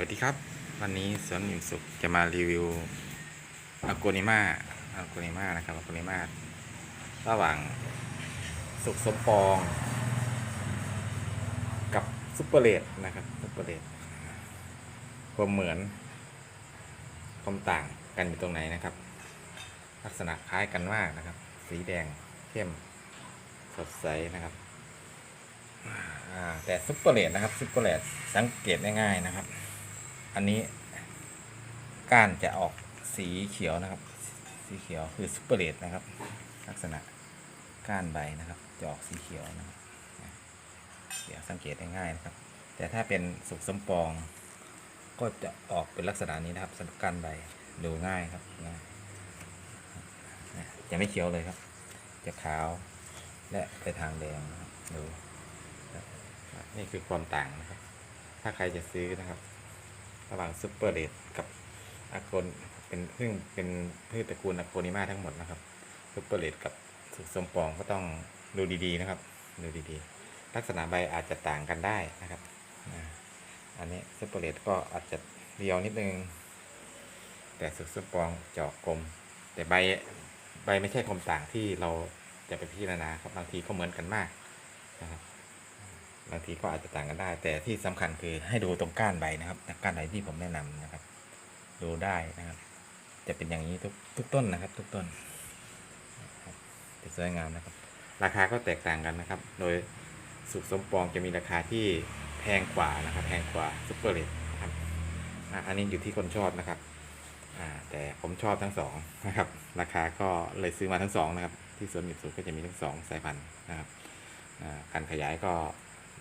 วัสดีครับ วันนี้สวนอิ่มสุขจะมารีวิวอาโกนิมาอาโกนิมานะครับอาโกนิมาระหว่างสุขสมปอง กับซุปเปอร์เลดนะครับซุปเปอร์เลดความเหมือนความต่างกันอยู่ตรงไหนนะครับ ลักษณะคล้ายกันมากนะครับ สีแดงเข้มสดใสนะครับแต่ซุปเปอร์เลดนะครับซุปเปอร์เลดสังเกตง่ายๆนะครับ อันนี้ก้านจะออกสีเขียวนะครับ สีเขียวคือซุปเปอร์เลดนะครับ ลักษณะก้านใบนะครับจะออกสีเขียวนะครับเขียวสังเกตง่ายๆนะครับ แต่ถ้าเป็นสุกสมปอง ก็จะออกเป็นลักษณะนี้นะครับสำหรับก้านใบดูง่ายครับง่ายจะไม่เขียวเลยครับ จะขาวและไปทางแดงดูนี่คือความต่างนะครับ ถ้าใครจะซื้อนะครับ ระหว่างซุปเปอร์เดดกับอากนเป็นซึ่งเป็นพืชตระกูลอะโกนิมาทั้งหมดนะครับซุปเปอร์เดดกับสุกสมปองก็ต้องดูดีๆนะครับดูดีๆ ลักษณะใบอาจจะต่างกันได้นะครับอันนี้ซุปเปอร์เดดก็อาจจะเรียวนิดนึง แต่สุกสมปองเจาะกกลม แต่ใบใบไม่ใช่ความต่างที่เราจะไปพิจารณาครับบางทีก็เหมือนกันมากนะครับ บางทีก็อาจจะต่างกันได้ แต่ที่สำคัญคือให้ดูตรงก้านใบนะครับก้านใบที่ผมแนะนำนะครับ ดูได้นะครับ จะเป็นอย่างนี้ทุกทุกต้นนะครับ ทุกต้นจะสวยงามนะครับ ราคาก็แตกต่างกันนะครับ โดยสุกสมปองจะมีราคาที่แพงกว่านะครับ แพงกว่าซุปเปอร์เลดนะครับอันนี้อยู่ที่คนชอบนะครับแต่ผมชอบทั้งสองนะครับ ราคาก็เลยซื้อมาทั้งสองนะครับ ที่สวนมิตซูก็จะมีทั้งสองสายพันธุ์นะครับการขยายก็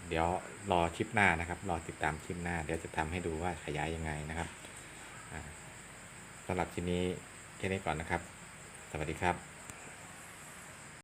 เดี๋ยวรอคลิปหน้านะครับ รอติดตามคลิปหน้า เดี๋ยวจะทำให้ดูว่าขยายยังไงนะครับสำสำหรับคลิปนี้แค่นี้ก่อนนะครับ สวัสดีครับ